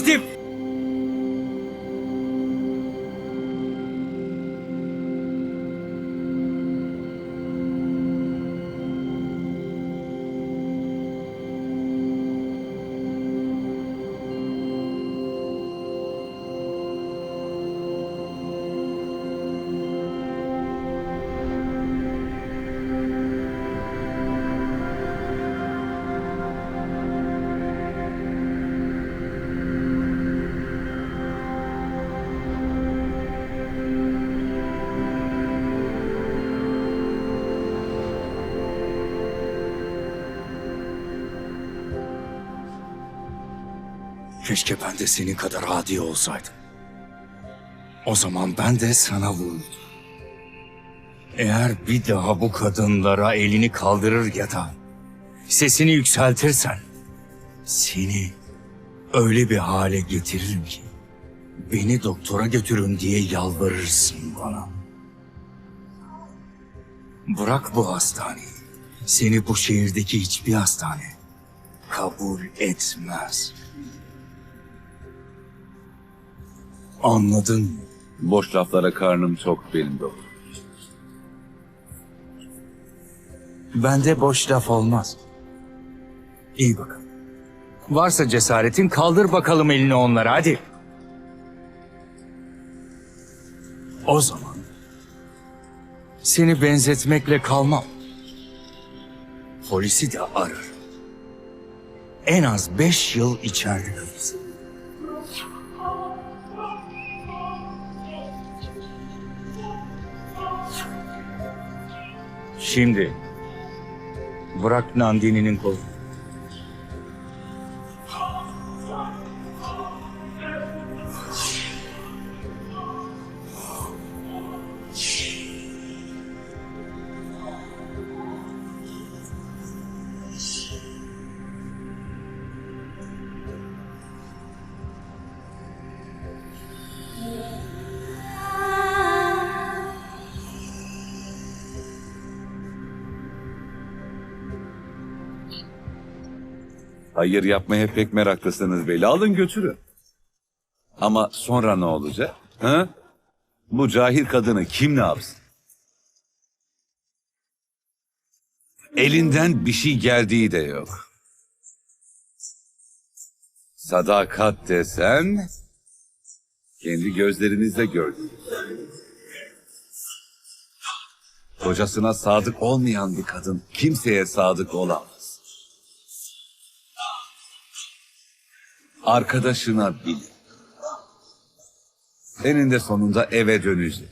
Rajdip! Keşke ben de senin kadar adi olsaydım. O zaman ben de sana vururdum. Eğer bir daha bu kadınlara elini kaldırır ya da sesini yükseltirsen seni öyle bir hale getiririm ki beni doktora götürün diye yalvarırsın bana. Bırak bu hastaneyi. Seni bu şehirdeki hiçbir hastane kabul etmez. Anladın mı? Boş laflara karnım çok benim doktor. Bende boş laf olmaz. İyi bakalım. Varsa cesaretin kaldır bakalım elini onlara hadi. O zaman seni benzetmekle kalmam. Polisi de arar. En az beş yıl içeride. Şimdi bırak Nandini'nin kolunu. Hayır yapmaya pek meraklısınız belli. Alın götürün. Ama sonra ne olacak? Ha? Bu cahil kadını kim ne yapsın? Elinden bir şey geldiği de yok. Sadakat desen kendi gözlerinizle gördünüz. Kocasına sadık olmayan bir kadın kimseye sadık olamaz. Arkadaşına bil. Eninde sonunda eve dönecek.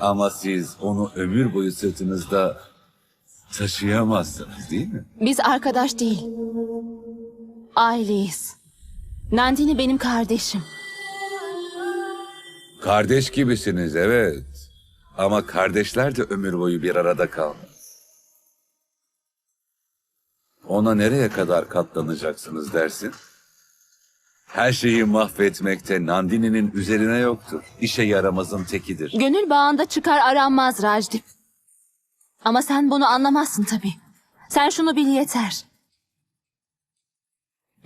Ama siz onu ömür boyu sırtınızda taşıyamazsınız değil mi? Biz arkadaş değil. Aileyiz. Nandini benim kardeşim. Kardeş gibisiniz evet. Ama kardeşler de ömür boyu bir arada kalmaz. Ona nereye kadar katlanacaksınız dersin? Her şeyi mahvetmekte Nandini'nin üzerine yoktur. İşe yaramazın tekidir. Gönül bağında çıkar aranmaz Rajdip. Ama sen bunu anlamazsın tabii. Sen şunu bil yeter.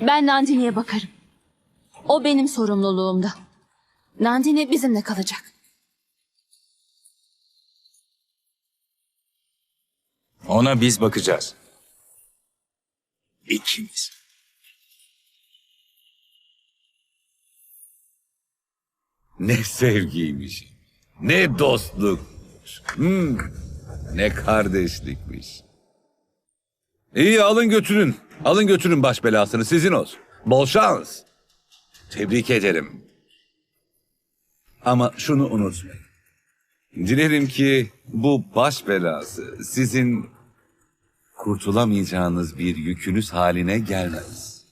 Ben Nandini'ye bakarım. O benim sorumluluğumda. Nandini bizimle kalacak. Ona biz bakacağız. İkimiz. Ne sevgiymiş, ne dostlukmuş, hmm, ne kardeşlikmiş. İyi alın götürün, alın götürün baş belasını sizin olsun. Bol şans. Tebrik ederim. Ama şunu unutmayın. Dilerim ki bu baş belası sizin kurtulamayacağınız bir yükünüz haline gelmez.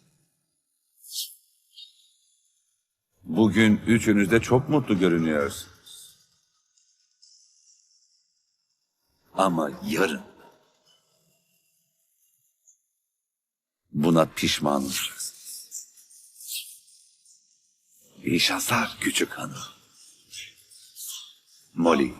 Bugün üçünüz de çok mutlu görünüyorsunuz. Ama yarın buna pişman olacaksınız. İyi şanslar küçük hanım. Molly.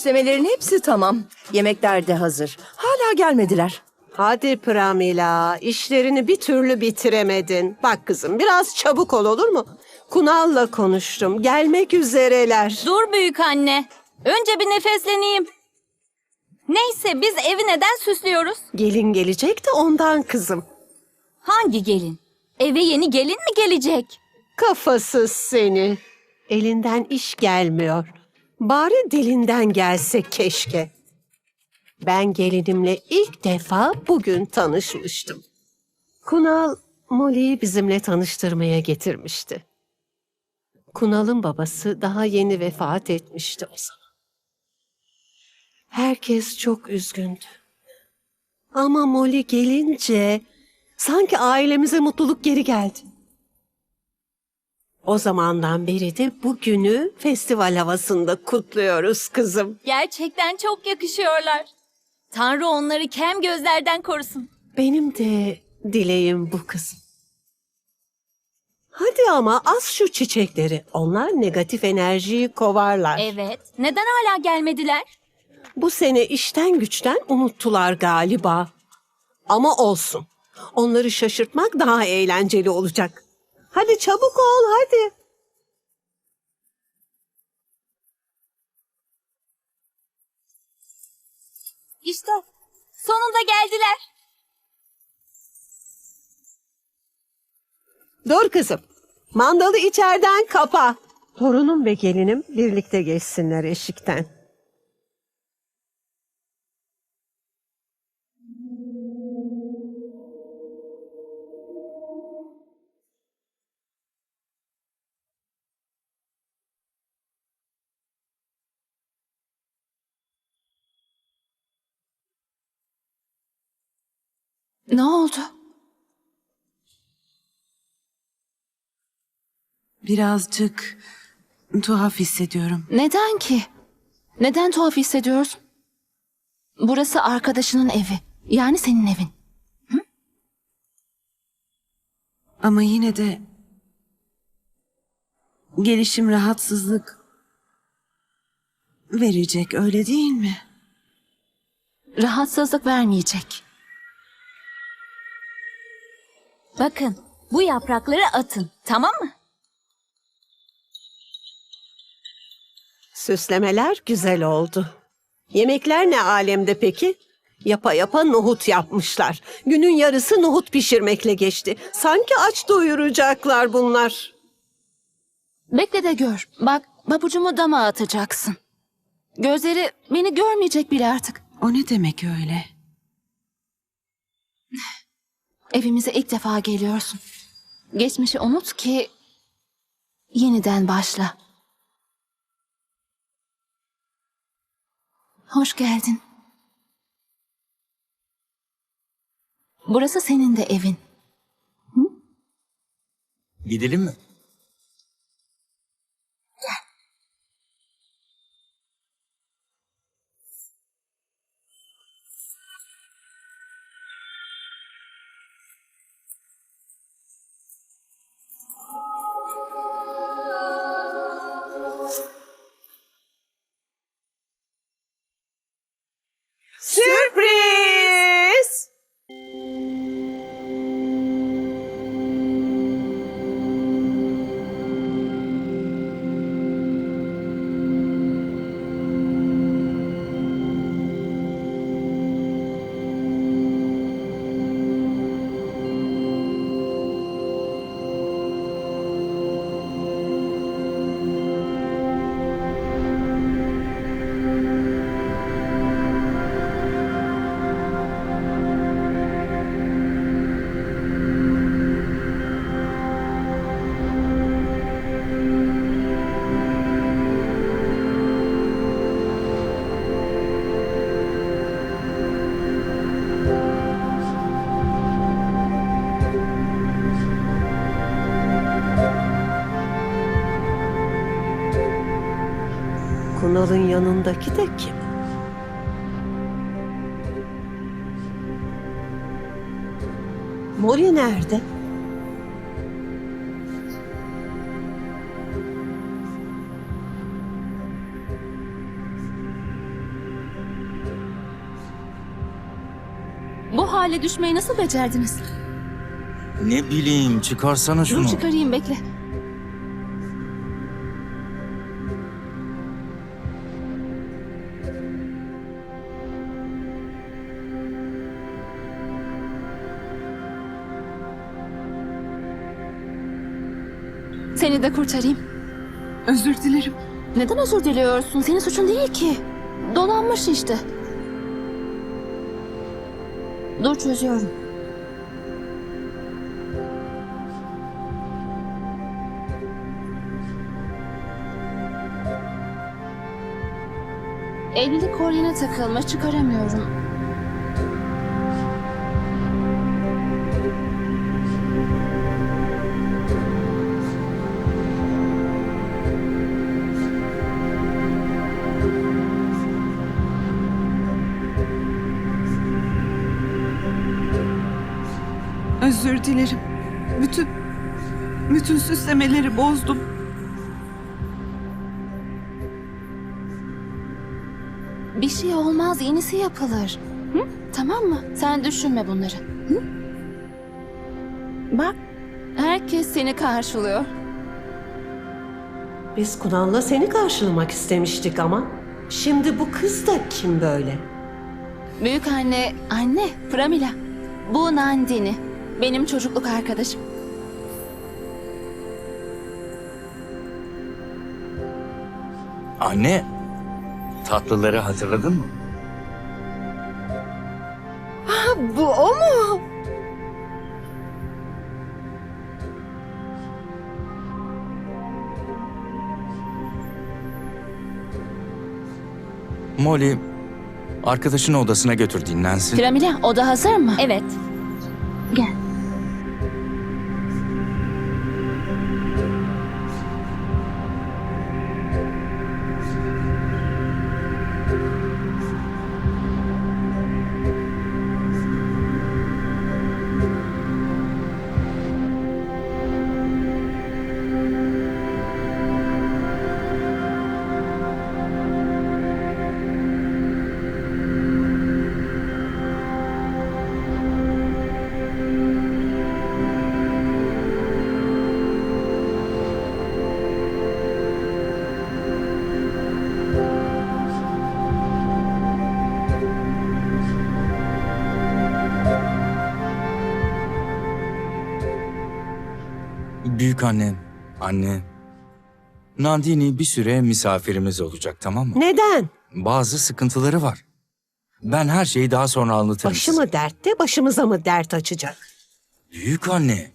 Süslemelerin hepsi tamam. Yemekler de hazır. Hala gelmediler. Hadi Pramila, işlerini bir türlü bitiremedin. Bak kızım, biraz çabuk ol olur mu? Kunal'la konuştum, gelmek üzereler. Dur büyük anne. Önce bir nefesleneyim. Neyse biz evi neden süslüyoruz? Gelin gelecek de ondan kızım. Hangi gelin? Eve yeni gelin mi gelecek? Kafasız seni. Elinden iş gelmiyor. Bari dilinden gelse keşke. Ben gelinimle ilk defa bugün tanışmıştım. Kunal, Molly'yi bizimle tanıştırmaya getirmişti. Kunal'ın babası daha yeni vefat etmişti o zaman. Herkes çok üzgündü. Ama Molly gelince sanki ailemize mutluluk geri geldi. O zamandan beri de bugünü festival havasında kutluyoruz kızım. Gerçekten çok yakışıyorlar. Tanrı onları kem gözlerden korusun. Benim de dileğim bu kızım. Hadi ama az şu çiçekleri. Onlar negatif enerjiyi kovarlar. Evet. Neden hala gelmediler? Bu sene işten güçten unuttular galiba. Ama olsun. Onları şaşırtmak daha eğlenceli olacak. Hadi çabuk ol hadi. İşte sonunda geldiler. Dur kızım. Mandalı içeriden kapa. Torunum ve gelinim birlikte geçsinler eşikten. Ne oldu? Birazcık tuhaf hissediyorum. Neden ki? Neden tuhaf hissediyorsun? Burası arkadaşının evi. Yani senin evin. Ama yine de gelişim rahatsızlık verecek öyle değil mi? Rahatsızlık vermeyecek. Bakın, bu yaprakları atın, tamam mı? Süslemeler güzel oldu. Yemekler ne alemde peki? Yapa yapa nohut yapmışlar. Günün yarısı nohut pişirmekle geçti. Sanki aç doyuracaklar bunlar. Bekle de gör. Bak, pabucumu dama atacaksın. Gözleri beni görmeyecek bile artık. O ne demek öyle? Evimize ilk defa geliyorsun. Geçmişi unut ki yeniden başla. Hoş geldin. Burası senin de evin. Gidelim mi? Kunal'ın yanındaki de kim? Mori nerede? Bu hale düşmeyi nasıl becerdiniz? Ne bileyim çıkarsana şunu. Dur çıkarayım bekle. Seni de kurtarayım. Özür dilerim. Neden özür diliyorsun? Senin suçun değil ki. Dolanmış işte. Dur çözüyorum. Evlilik kolyene takılmış çıkaramıyorum. Özür dilerim. Bütün bütün süslemeleri bozdum. Bir şey olmaz yenisi yapılır. Hı? Tamam mı? Sen düşünme bunları. Hı? Bak herkes seni karşılıyor. Biz Kunal'la seni karşılamak istemiştik ama. Şimdi bu kız da kim böyle? Büyük anne, anne Pramila. Bu Nandini. Benim çocukluk arkadaşım. Anne, tatlıları hatırladın mı? Bu o mu? Molly, arkadaşını odasına götür dinlensin. Pramila oda hazır mı? Evet. Gel. Büyük anne, anne. Nandini bir süre misafirimiz olacak tamam mı? Neden? Bazı sıkıntıları var. Ben her şeyi daha sonra anlatırım Başı size. mı dertte, başımıza mı dert açacak? Büyük anne.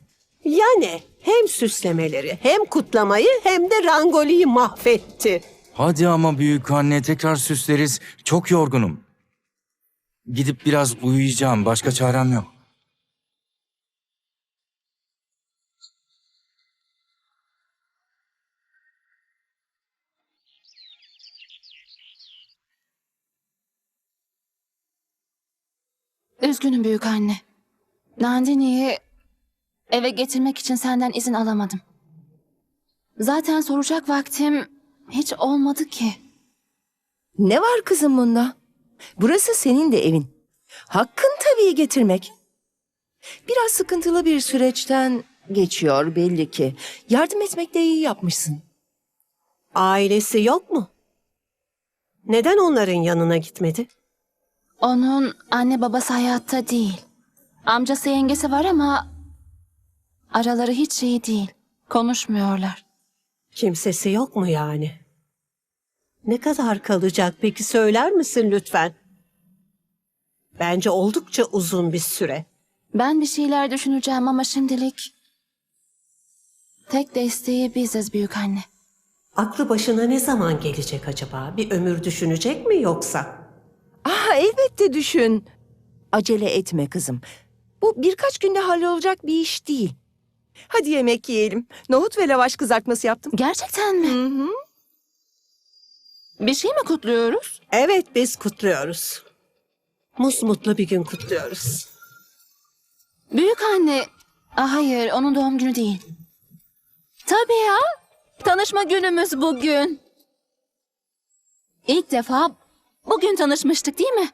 Yani hem süslemeleri, hem kutlamayı, hem de rangoliyi mahvetti. Hadi ama büyük anne tekrar süsleriz. Çok yorgunum. Gidip biraz uyuyacağım. Başka çarem yok. Üzgünüm büyük anne. Nandini'yi eve getirmek için senden izin alamadım. Zaten soracak vaktim hiç olmadı ki. Ne var kızım bunda? Burası senin de evin. Hakkın tabii getirmek. Biraz sıkıntılı bir süreçten geçiyor belli ki. Yardım etmekte iyi yapmışsın. Ailesi yok mu? Neden onların yanına gitmedi? Onun anne babası hayatta değil. Amcası yengesi var ama araları hiç iyi değil. Konuşmuyorlar. Kimsesi yok mu yani? Ne kadar kalacak peki söyler misin lütfen? Bence oldukça uzun bir süre. Ben bir şeyler düşüneceğim ama şimdilik tek desteği biziz büyük anne. Aklı başına ne zaman gelecek acaba? Bir ömür düşünecek mi yoksa? Ah elbette düşün. Acele etme kızım. Bu birkaç günde hallolacak bir iş değil. Hadi yemek yiyelim. Nohut ve lavaş kızartması yaptım. Gerçekten mi? Hı hı. Bir şey mi kutluyoruz? Evet biz kutluyoruz. Musmutlu bir gün kutluyoruz. Büyük anne. Ah, hayır, onun doğum günü değil. Tabii ya. Tanışma günümüz bugün. İlk defa bugün tanışmıştık değil mi?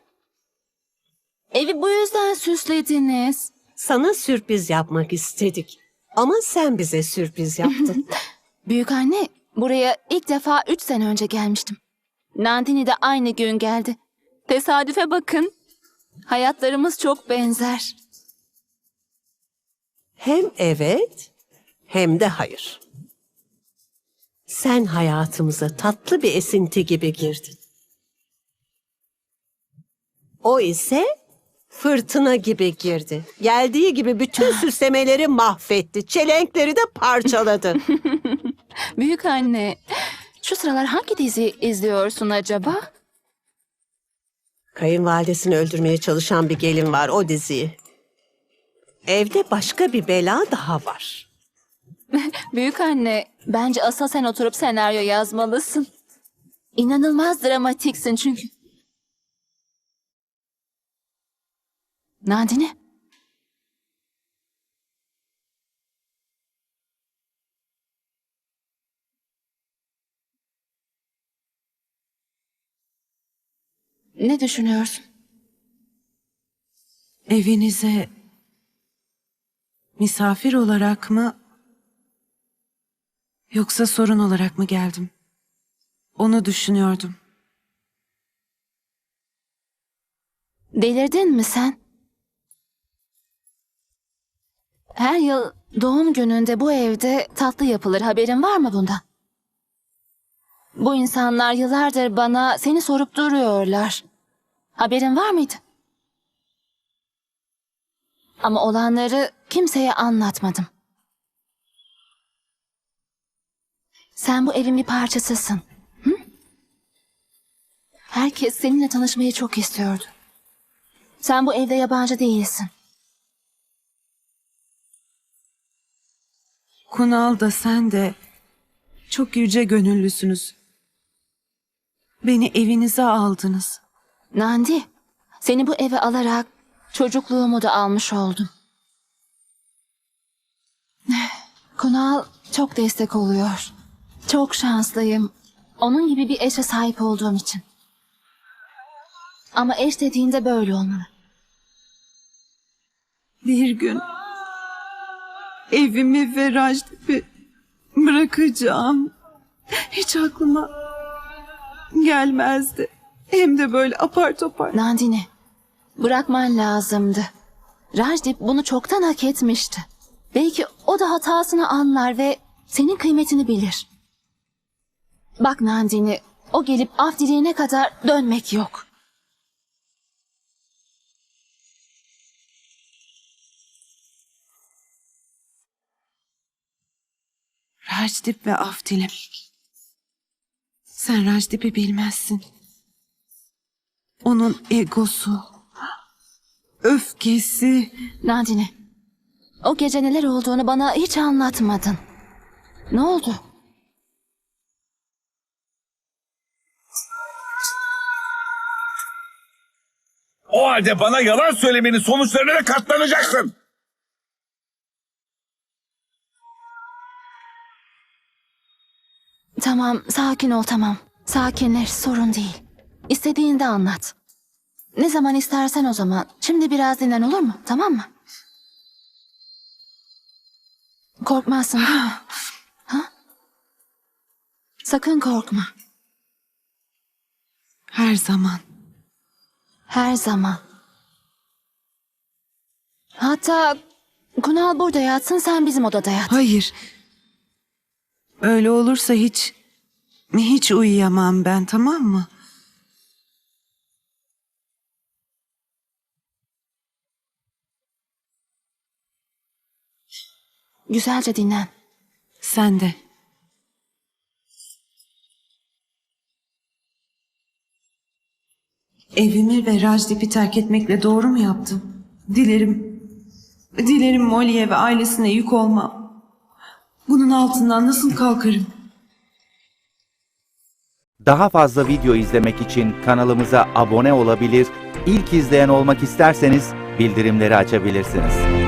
Evi bu yüzden süslediniz. Sana sürpriz yapmak istedik. Ama sen bize sürpriz yaptın. Büyük anne, buraya ilk defa üç sene önce gelmiştim. Nandini de aynı gün geldi. Tesadüfe bakın. Hayatlarımız çok benzer. hem evet hem de hayır. Sen hayatımıza tatlı bir esinti gibi girdin. O ise fırtına gibi girdi. Geldiği gibi bütün süslemeleri mahvetti. Çelenkleri de parçaladı. Büyük anne, şu sıralar hangi dizi izliyorsun acaba? Kayınvalidesini öldürmeye çalışan bir gelin var o diziyi. Evde başka bir bela daha var. Büyük anne, bence asıl sen oturup senaryo yazmalısın. İnanılmaz dramatiksin çünkü. Nandini, ne düşünüyorsun? Evinize misafir olarak mı yoksa sorun olarak mı geldim? Onu düşünüyordum. Delirdin mi sen? Her yıl doğum gününde bu evde tatlı yapılır. Haberin var mı bundan? Bu insanlar yıllardır bana seni sorup duruyorlar. Haberin var mıydı? Ama olanları kimseye anlatmadım. Sen bu evin bir parçasısın. Hı? Herkes seninle tanışmayı çok istiyordu. Sen bu evde yabancı değilsin. Kunal da sen de çok yüce gönüllüsünüz. Beni evinize aldınız. Nandi, seni bu eve alarak çocukluğumu da almış oldum. Kunal çok destek oluyor. Çok şanslıyım. Onun gibi bir eşe sahip olduğum için. Ama eş dediğinde böyle olmalı. Bir gün evimi ve Rajdip'i bırakacağım. Hiç aklıma gelmezdi. Hem de böyle apar topar. Nandini, bırakman lazımdı. Rajdip bunu çoktan hak etmişti. Belki o da hatasını anlar ve senin kıymetini bilir. Bak Nandini, o gelip af dileyene kadar dönmek yok. Rajdip ve Afdil'im. Sen Rajdip'i bilmezsin. Onun egosu, öfkesi, Nandini, o gece neler olduğunu bana hiç anlatmadın. Ne oldu? O halde bana yalan söylemenin sonuçlarına katlanacaksın. Tamam, sakin ol tamam. Sakinleş, sorun değil. İstediğinde anlat. Ne zaman istersen o zaman. Şimdi biraz dinlen olur mu? Tamam mı? Korkmazsın değil mi? Ha? Sakın korkma. her zaman. Her zaman. Hatta Kunal burada yatsın sen bizim odada yat. Hayır. Öyle olursa hiç hiç uyuyamam ben tamam mı? Güzelce dinlen. Sen de. Evimi ve Rajdip'i terk etmekle doğru mu yaptım? Dilerim. Dilerim Molly'e ve ailesine yük olmam. Bunun altından nasıl kalkarım? Daha fazla video izlemek için kanalımıza abone olabilir, ilk izleyen olmak isterseniz bildirimleri açabilirsiniz.